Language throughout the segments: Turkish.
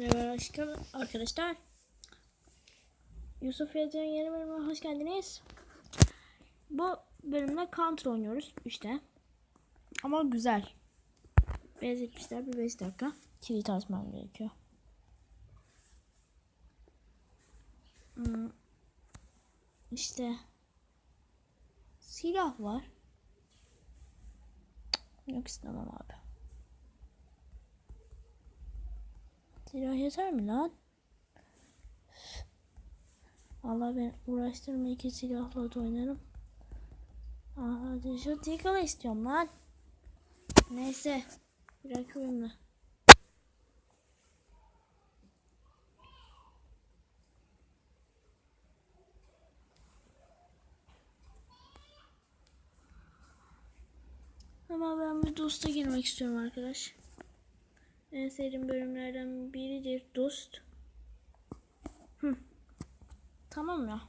Merhaba arkadaşlar. Yusuf Yazı'nın yeni bölümüne hoş geldiniz. Bu bölümde counter oynuyoruz işte. Ama güzel. Benzetmişler bir 5 dakika. Kilit açmam gerekiyor. Hmm. İşte silah var. Yok istemem abi. Silah yeter mi lan? Allah ben uğraştırma iki silahla da oynarım. Aa, hadi şu Deagle'ı istiyorum lan. Neyse. Bırakıyorum da. Ama ben bir dosta girmek istiyorum arkadaş. En sevdiğim bölümlerden biridir dost. Hı. Tamam ya.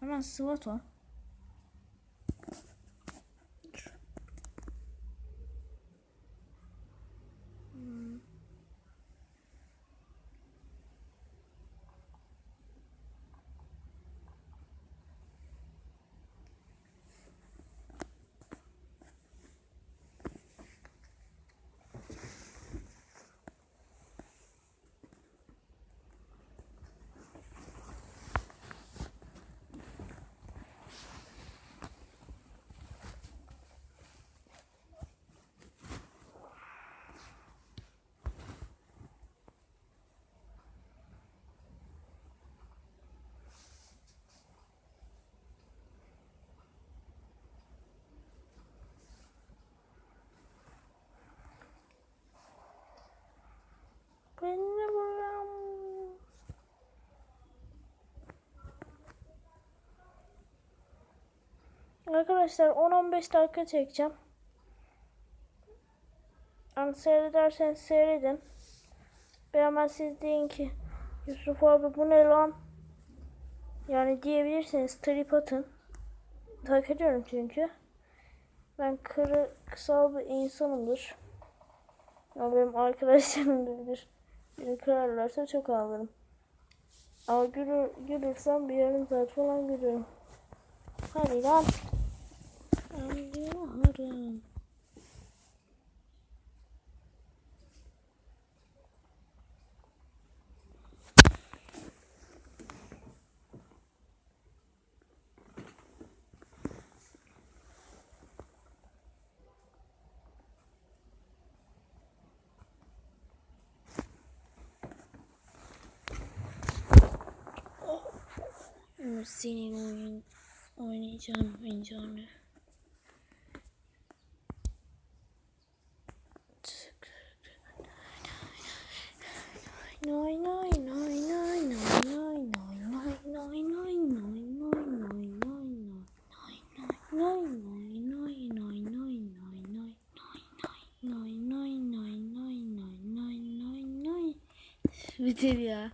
Hemen SWAT o. Hmm. Beni buram. Arkadaşlar 10-15 dakika çekeceğim. Yani seyrederseniz seyredin. Beğenmez siz deyin ki Yusuf abi bu ne lan? Yani diyebilirsiniz trip atın. Hak ediyorum çünkü. Ben kırı kısal bir insanımdır. Ama benim arkadaşlarım da bilir. Beni kırarlarsa çok ağlarım. Ama gülür, gülürsem bir yarım saat falan gülüyorum. Hadi lan. Anlıyorum. Ama Senin oyun oynayacağım oyuncağını. Noy noy noy noy noy noy noy noy noy noy noy Bitir ya.